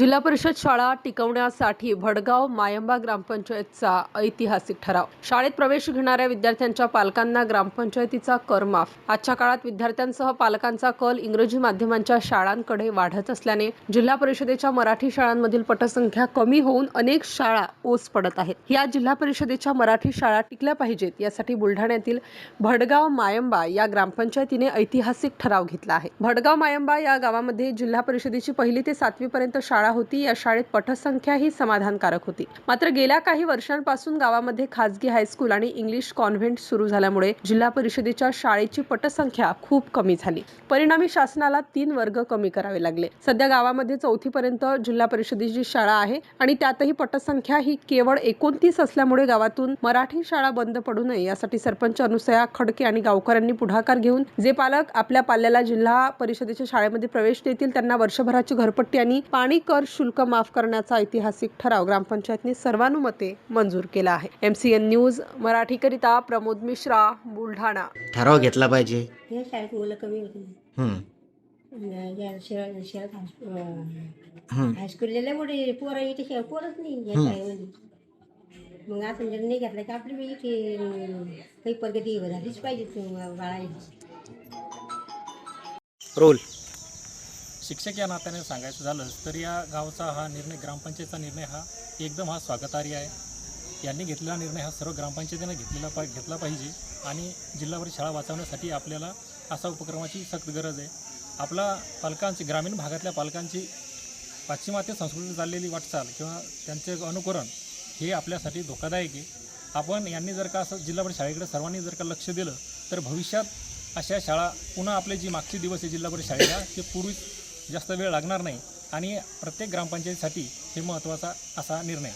जिल्हा परिषद शाळा टिकवण्यासाठी भडगाव मायंबा ग्रामपंचायतचा ऐतिहासिक ठराव. शाळेत प्रवेश घेणाऱ्या विद्यार्थ्यांच्या पालकांना ग्रामपंचायतीचा कर माफ. आजच्या काळात विद्यार्थ्यांसह पालकांचा कल इंग्रजी माध्यमांच्या शाळांकडे वाढत असल्याने जिल्हा परिषदेच्या मराठी शाळांमधील पटसंख्या कमी होऊन अनेक शाळा ओस पडत आहेत. या जिल्हा परिषदेच्या मराठी शाळा टिकल्या पाहिजेत यासाठी बुलढाण्यातील भडगाव मायंबा या ग्रामपंचायतीने ऐतिहासिक ठराव घेतला आहे. भडगाव मायंबा या गावामध्ये जिल्हा परिषदेची पहिली ते सातवीपर्यंत शाळा होती. या शाळेत पटसंख्या ही समाधानकारक होती. मात्र गेल्या काही वर्षांपासून गावामध्ये खासगी हायस्कूल आणि इंग्लिश कॉन्व्हेंट सुरू झाल्यामुळे जिल्हा परिषदेच्या शाळेची पटसंख्या खूप कमी झाली. परिणामी शासनाला तीन वर्ग कमी करावे लागले. सध्या गावामध्ये चौथी पर्यंत जिल्हा परिषदेची शाळा आहे आणि त्यातही पटसंख्या ही केवळ एकोणतीस असल्यामुळे गावातून मराठी शाळा बंद पडू नये यासाठी सरपंच अनुसया खडके आणि गावकऱ्यांनी पुढाकार घेऊन जे पालक आपल्या पाल्याला जिल्हा परिषदेच्या शाळेमध्ये प्रवेश देतील त्यांना वर्षभराची घरपट्टी आणि पाणी कर शुल्क माफ करण्याचा ऐतिहासिक ठराव ग्रामपंचायतने सर्वानुमते मंजूर केला आहे. एमसीएन न्यूज मराठीकरिता प्रमोद मिश्रा बुलढाणा. ठराव घेतला पाहिजे. या शाळेत मुलं कमी होती हम्म. या शाळेत शाळेत हायस्कूल हम्म. हायस्कूलला लय मोठे पोरं इथे शाळा पोरच नाही या शाळेमध्ये. मग आता जर नाही घेतलं की आपली बी इथे अं, काही प्रगती झालीच पाहिजे बाळाची. रोल शिक्षक या नात्याने सांगायचं झालं तर या गावचा हा निर्णय ग्रामपंचायतचा निर्णय हा एकदम हा स्वागतार्य आहे. यांनी घेतलेला निर्णय हा सर्व ग्रामपंचायतीने घेतलेला पा घेतला पाहिजे आणि जिल्हा शाळा वाचवण्यासाठी आपल्याला असा उपक्रमाची सक्त गरज आहे. आपला पालकांची ग्रामीण भागातल्या पालकांची पाश्चिमात्य संस्कृती चाललेली वाटचाल किंवा त्यांचे अनुकरण हे आपल्यासाठी धोकादायक आहे. आपण यांनी जर का असं जिल्हा शाळेकडे सर्वांनी जर का लक्ष दिलं तर भविष्यात अशा शाळा पुन्हा आपले जी मागचे दिवस आहे जिल्हा शाळेला ते पूर्वी जास्त वेळ लागणार नाही आणि प्रत्येक ग्रामपंचायतीसाठी हे महत्त्वाचा असा निर्णय.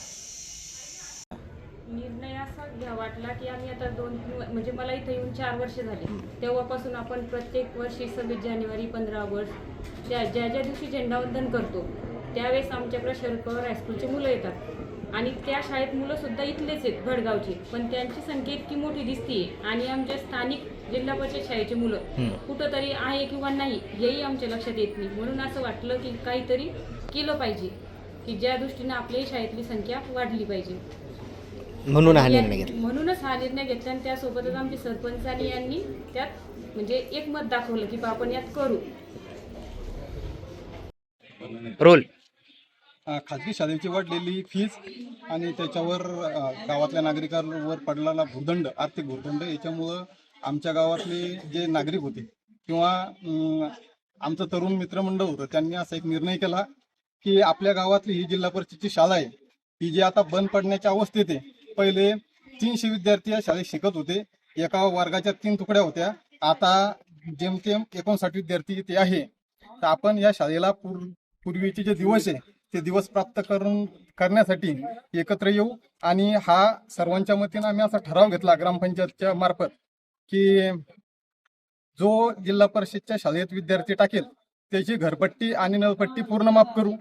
निर्णय असा घ्या वाटला की आम्ही आता दोन म्हणजे मला इथं येऊन चार वर्ष झाले. तेव्हापासून आपण प्रत्येक वर्षी सव्वीस जानेवारी पंधरा ऑगस्ट ज्या ज्या ज्या दिवशी झेंडावंदन करतो त्यावेळेस आमच्याकडे शरद पवार हायस्कूलची मुलं येतात. आणि त्या शाळेत मुलंसुद्धा इथलेच आहेत भडगावची. पण त्यांची संख्या इतकी मोठी दिसतीये. आणि आमच्या स्थानिक जिल्हा परिषद शाळेची मुलं कुठंतरी आहे किंवा नाही हेही आमच्या लक्षात येत नाही. म्हणून असं वाटलं की काहीतरी केलं पाहिजे की ज्या दृष्टीनं आपल्याही शाळेतली संख्या वाढली पाहिजे. म्हणून हा निर्णय घेतला. म्हणूनच हा निर्णय घेतला आणि त्यासोबतच आमचे सरपंचांनी यांनी त्यात म्हणजे एक मत दाखवलं की बा आपण यात करू. रोल. खाजगी शाळेची वाढलेली फीज आणि त्याच्यावर गावातल्या नागरिकांवर पडलेला भूदंड आर्थिक भूदंड याच्यामुळं आमच्या गावातले जे नागरिक होते किंवा आमचं तरुण मित्रमंडळ होतं त्यांनी असा एक निर्णय केला की आपल्या गावातली ही जिल्हा परिषदची शाळा आहे ही जी आता बंद पडण्याच्या अवस्थेत आहे पहिले तीनशे विद्यार्थी या शाळेत शिकत होते एका वर्गाच्या तीन तुकड्या होत्या आता जेमतेम एकोणसाठ विद्यार्थी इथे आहे तर आपण या शाळेला पूर पूर्वीचे जे दिवस आहे ते दिवस प्राप्त करून करण्यासाठी एकत्र येऊ. आणि हा सर्वांच्या मतीनं आम्ही असा ठराव घेतला ग्रामपंचायतच्या मार्फत की जो जिल्हा परिषदच्या शाळेत विद्यार्थी टाकेल त्याची घरपट्टी आणि नळपट्टी पूर्ण माफ करू.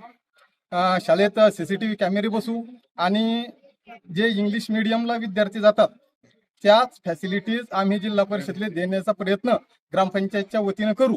शाळेत सीसीटीव्ही कॅमेरे बसू आणि जे इंग्लिश मिडियमला विद्यार्थी जातात त्याच फॅसिलिटीज आम्ही जिल्हा परिषदेला देण्याचा प्रयत्न ग्रामपंचायतच्या वतीनं करू.